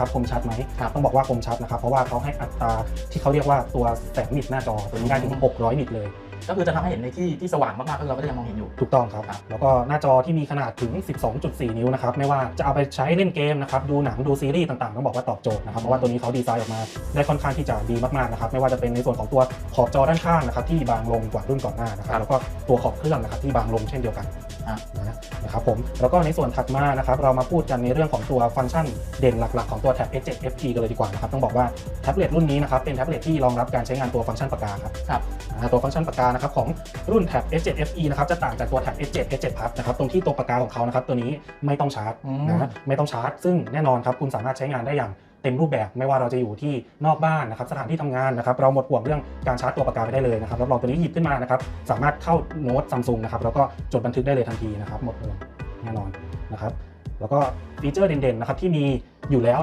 ครับคมชัดไหมครับต้องบอกว่าคมชัดนะครับ เพราะว่าเขาให้อัตราที่เขาเรียกว่าตัวแสงนิตหน้าจอตัวนี้ได้ถึง 600 นิตเลย ก็คือจะทำให้เห็นในที่ที่สว่างมากๆก็เราก็จะยังมองเห็นอยู่ ถูกต้องครับครับ แล้วก็หน้าจอที่มีขนาดถึง 12.4 นิ้วนะครับ ไม่ว่าจะเอาไปใช้เล่นเกมนะครับ ดูหนังดูซีรีส์ต่างๆ ต้องบอกว่าตอบโจทย์นะครับ เพราะว่าตัวนี้เขาดีไซน์ออกมาได้ค่อนข้างที่จะดีมากๆนะครับ ไม่ว่าจะเป็นในส่วนของตัวขอบจอด้านข้างนะครับที่บางลงกว่ารุ่นก่อนหน้านะคครัรับบแล้วก็ตัวขอบเครื่องนะครับที่บางลงเช่นเดียวกันอะ นะนะครับผมแล้วก็ในส่วนถัดมานะครับเรามาพูดกันในเรื่องของตัวฟังก์ชันเด่นหลักๆ ของตัวแท็บ S7 FE กันเลยดีกว่านะครับต้องบอกว่าแท็บเล็ตรุ่นนี้นะครับเป็นแท็บเล็ตที่รองรับการใช้งานตัวฟังก์ชันปากกาครับครับอ่าตัวฟังก์ชันปากกานะครับของรุ่นแท็บ S7 FE นะครับจะต่างจากตัวแท็บ S7 S7 Plus นะครับตรงที่ตัวปากกาของเขานะครับตัวนี้ไม่ต้องชาร์จอืมนะไม่ต้องชาร์จ ซึ่งแน่นอนครับคุณสามารถใช้งานได้อย่าง เต็มรูปแบบไม่ว่าเราจะอยู่ที่นอกบ้านนะครับสถานที่ทำงานนะครับเราหมดห่วงเรื่องการชาร์จตัวปากกาไปได้เลยนะครับรับรองตัวนี้หยิบขึ้นมานะครับสามารถเข้าโน้ตซัมซุงนะครับแล้วก็จดบันทึกได้เลยทันทีนะครับหมดห่วงแน่นอนนะครับแล้วก็ฟีเจอร์เด่นๆนะครับที่มีอยู่แล้วนะ